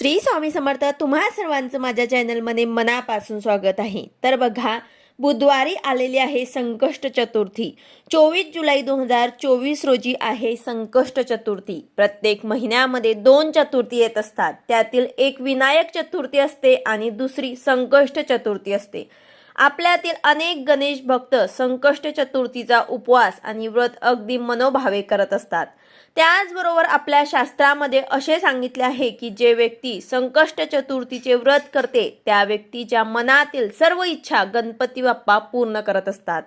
श्री स्वामी समर्थ तुम्हा सर्वांचं माझ्या चॅनलमध्ये मनापासून स्वागत आहे. तर बघा बुधवारी आलेली आहे संकष्ट चतुर्थी. चोवीस जुलै दोन हजार चोवीस रोजी आहे संकष्ट चतुर्थी. प्रत्येक महिन्यामध्ये दोन चतुर्थी येत असतात. त्यातील एक विनायक चतुर्थी असते आणि दुसरी संकष्ट चतुर्थी असते. आपल्यातील अनेक गणेश भक्त संकष्ट चतुर्थीचा उपवास आणि व्रत अगदी मनोभावे करत असतात. त्याचबरोबर आपल्या शास्त्रामध्ये असे सांगितले आहे की जे व्यक्ती संकष्ट चतुर्थीचे व्रत करते त्या व्यक्तीच्या मनातील सर्व इच्छा गणपती बाप्पा पूर्ण करत असतात.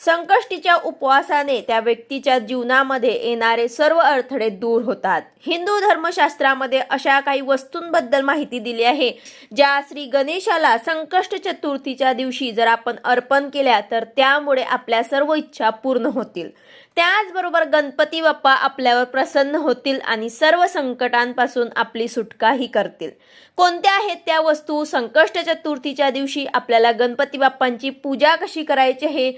संकष्टीच्या उपवासाने त्या व्यक्तीच्या जीवनामध्ये येणारे सर्व अडथळे दूर होतात. हिंदू धर्मशास्त्रामध्ये अशा काही वस्तूंबद्दल माहिती दिली आहे ज्या श्री गणेशाला संकष्ट चतुर्थीच्या दिवशी जर आपण अर्पण केल्या तर त्यामुळे आपल्या सर्व इच्छा पूर्ण होतील. त्याचबरोबर गणपती बाप्पा आपल्यावर प्रसन्न होतील आणि सर्व संकटांपासून आपली सुटकाही करतील. कोणत्या आहेत त्या वस्तू संकष्ट चतुर्थीच्या दिवशी आपल्याला गणपती बाप्पांची पूजा कशी करायची हे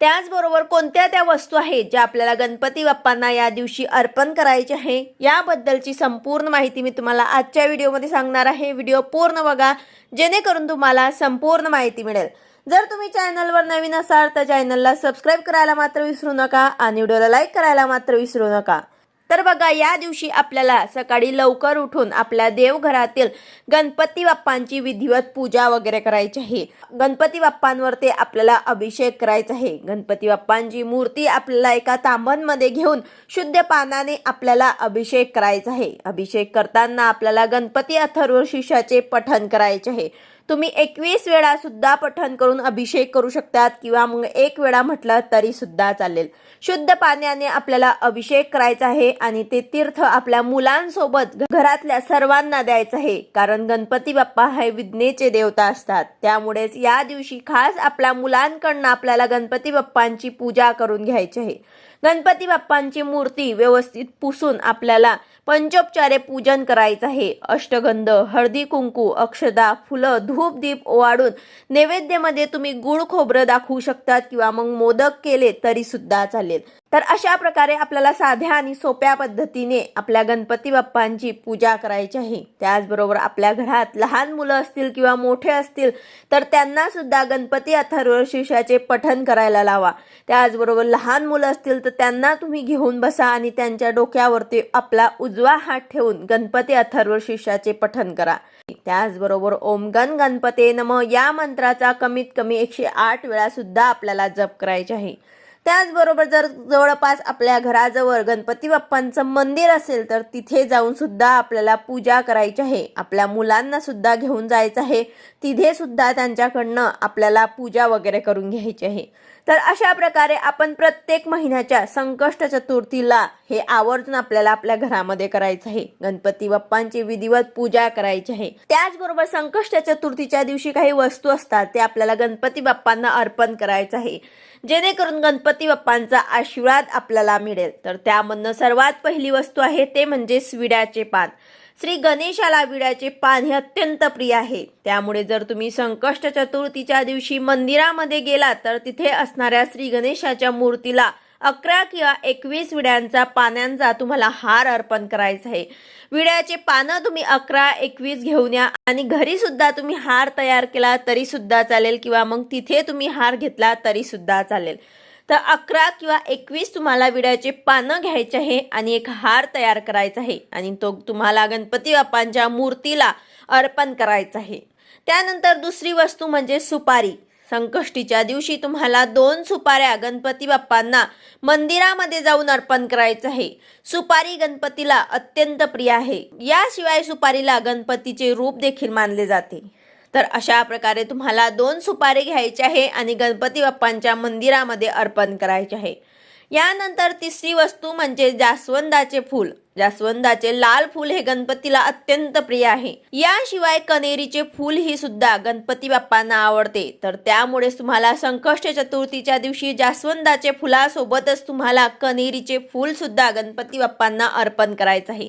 त्याचबरोबर कोणत्या त्या वस्तू आहेत ज्या आपल्याला गणपती बाप्पांना या दिवशी अर्पण करायचे आहे याबद्दलची संपूर्ण माहिती मी तुम्हाला आजच्या व्हिडिओमध्ये सांगणार आहे. व्हिडिओ पूर्ण बघा जेणेकरून तुम्हाला संपूर्ण माहिती मिळेल. जर तुम्ही चॅनलवर नवीन असाल तर चॅनलला सबस्क्राईब करायला मात्र विसरू नका आणि व्हिडिओला लाईक करायला मात्र विसरू नका. तर बघा या दिवशी आपल्याला सकाळी लवकर उठून आपल्या देवघरातील गणपती बाप्पांची विधिवत पूजा वगैरे करायची आहे. गणपती बाप्पांवरती आपल्याला अभिषेक करायचा आहे. गणपती बाप्पांची मूर्ती आपल्याला एका तांब्यांमध्ये घेऊन शुद्ध पानाने आपल्याला अभिषेक करायचा आहे. अभिषेक करताना आपल्याला गणपती अथर्व शिष्याचे पठण करायचे आहे. तुम्ही एकवीस वेळा सुद्धा पठण करून अभिषेक करू शकतात किंवा मग एक वेळा म्हटलं तरी सुद्धा चालेल. शुद्ध पाण्याने आपल्याला अभिषेक करायचा आहे आणि ते तीर्थ आपल्या मुलांसोबत घरातल्या सर्वांना द्यायचं आहे. कारण गणपती बाप्पा हे विज्ञेचे देवता असतात. त्यामुळेच या दिवशी खास आपल्या मुलांकडनं आपल्याला गणपती बाप्पांची पूजा करून घ्यायची आहे. गणपती बाप्पांची मूर्ती व्यवस्थित पुसून आपल्याला पंचोपचारे पूजन करायचं आहे. अष्टगंध हळदी कुंकू अक्षदा फुलं धूप दीप ओवाळून नैवेद्यामध्ये तुम्ही गुळ खोबरं दाखवू शकतात किंवा मग मोदक केले तरी सुद्धा चालेल. तर अशा प्रकारे आपल्याला साध्या आणि सोप्या पद्धतीने आपल्या गणपती बाप्पांची पूजा करायची आहे. त्याचबरोबर आपल्या घरात लहान मुलं असतील किंवा मोठे असतील तर त्यांना सुद्धा गणपती अथर्व शिष्याचे पठन करायला लावा. त्याचबरोबर लहान मुलं असतील तर त्यांना तुम्ही घेऊन बसा आणि त्यांच्या डोक्यावरती आपला उजवा हात ठेवून गणपती अथर्व शिष्याचे पठन करा. त्याचबरोबर ओम गण गणपते नम या मंत्राचा कमीत कमी एकशे आठ वेळा सुद्धा आपल्याला जप करायचे आहे. त्याचबरोबर जर जवळपास आपल्या घराजवळ गणपती बाप्पांचं मंदिर असेल तर तिथे जाऊन सुद्धा आपल्याला पूजा करायची आहे. आपल्या मुलांना सुद्धा घेऊन जायचं आहे. तिथे सुद्धा त्यांच्याकडनं आपल्याला पूजा वगैरे करून घ्यायची आहे. तर अशा प्रकारे आपण प्रत्येक महिन्याच्या संकष्ट चतुर्थीला हे आवर्जून आपल्याला आपल्या घरामध्ये करायचं आहे. गणपती बाप्पांची विधिवत पूजा करायची आहे. त्याचबरोबर संकष्ट चतुर्थीच्या दिवशी काही वस्तू असतात ते आपल्याला गणपती बाप्पांना अर्पण करायचं आहे. जेणेकरून गणपती बाप्पांचा आशीर्वाद आपल्याला मिळेल. तर त्यामधनं सर्वात पहिली वस्तू आहे ते म्हणजे स्विड्याचे पान. श्री गणेशाला विड्याचे पान हे अत्यंत प्रिय आहे. त्यामुळे जर तुम्ही संकष्ट चतुर्थीच्या दिवशी मंदिरामध्ये गेलात तर तिथे असणाऱ्या श्री गणेशाच्या मूर्तीला अकरा किंवा एकवीस विड्यांचा पानांचा तुम्हाला हार अर्पण करायचा आहे. विड्याचे पानं तुम्ही अकरा एकवीस घेऊन या आणि घरी सुद्धा तुम्ही हार तयार केला तरी सुद्धा चालेल किंवा मग तिथे तुम्ही हार घेतला तरी सुद्धा चालेल. तर अकरा किंवा एकवीस तुम्हाला विड्याचे पानं घ्यायचे आहे आणि एक हार तयार करायचा आहे. आणि तो तुम्हाला गणपती बाप्पांच्या मूर्तीला अर्पण करायचा आहे. त्यानंतर दुसरी वस्तू म्हणजे सुपारी. संकष्टीच्या दिवशी तुम्हाला दोन सुपाऱ्या गणपती बाप्पांना मंदिरामध्ये जाऊन अर्पण करायचं आहे. सुपारी गणपतीला अत्यंत प्रिय आहे. याशिवाय सुपारीला गणपतीचे रूप देखील मानले जाते. तर अशा प्रकारे तुम्हाला दोन सुपारी घ्यायचे आहे आणि गणपती बाप्पांच्या मंदिरामध्ये अर्पण करायचे आहे. यानंतर तिसरी वस्तू म्हणजे जास्वंदाचे फूल. जास्वंदाचे लाल फूल हे गणपतीला अत्यंत प्रिय आहे. याशिवाय कनेरीचे फूल ही सुद्धा गणपती बाप्पांना आवडते. तर त्यामुळेच तुम्हाला संकष्ट चतुर्थीच्या दिवशी जास्वंदाचे फुलासोबतच तुम्हाला कनेरीचे फूल सुद्धा गणपती बाप्पांना अर्पण करायचं आहे.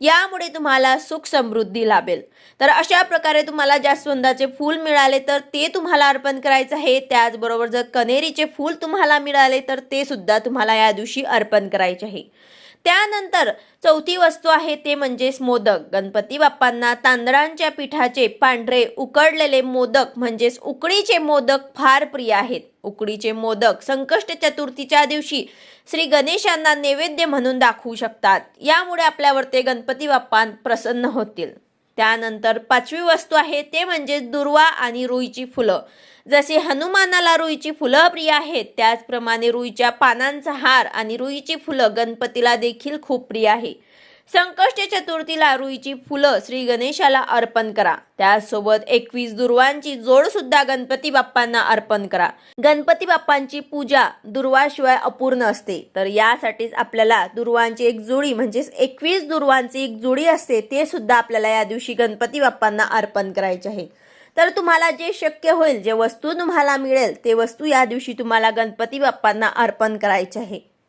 यामुळे तुम्हाला सुख समृद्धी लाभेल. तर अशा प्रकारे तुम्हाला जास्वंदाचे फूल मिळाले तर ते तुम्हाला अर्पण करायचं आहे. त्याचबरोबर जर कनेरीचे फूल तुम्हाला मिळाले तर ते सुद्धा तुम्हाला या दिवशी अर्पण करायचे आहे. त्यानंतर चौथी वस्तू आहे ते म्हणजेच मोदक. गणपती बाप्पांना तांदळांच्या पिठाचे पांढरे उकडलेले मोदक म्हणजेच उकडीचे मोदक फार प्रिय आहेत. उकडीचे मोदक संकष्ट चतुर्थीच्या दिवशी श्री गणेशांना नैवेद्य म्हणून दाखवू शकतात. यामुळे आपल्यावर ते गणपती बाप्पा प्रसन्न होतील. त्यानंतर पाचवी वस्तू आहे ते म्हणजे दुर्वा आणि रुईची फुलं. जसे हनुमानाला रुईची फुलं प्रिय आहेत त्याचप्रमाणे रुईच्या पानांचा हार आणि रुईची फुलं गणपतीला देखील खूप प्रिय आहे. संकष्ट चतुर्थीला रुईची फुलं श्री गणेशाला अर्पण करा. त्यासोबत एकवीस दुर्वांची जोड सुद्धा गणपती बाप्पांना अर्पण करा. गणपती बाप्पांची पूजा दुर्वाशिवाय अपूर्ण असते. तर यासाठीच आपल्याला दुर्वांची एक जोडी म्हणजेच एकवीस दुर्वांची एक जोडी असते ते सुद्धा आपल्याला या दिवशी गणपती बाप्पांना अर्पण करायचे आहे. तर तुम्हाला जे शक्य होईल जे वस्तू तुम्हाला मिळेल ते वस्तू या दिवशी तुम्हाला गणपती बाप्पांना अर्पण करायचे आहे.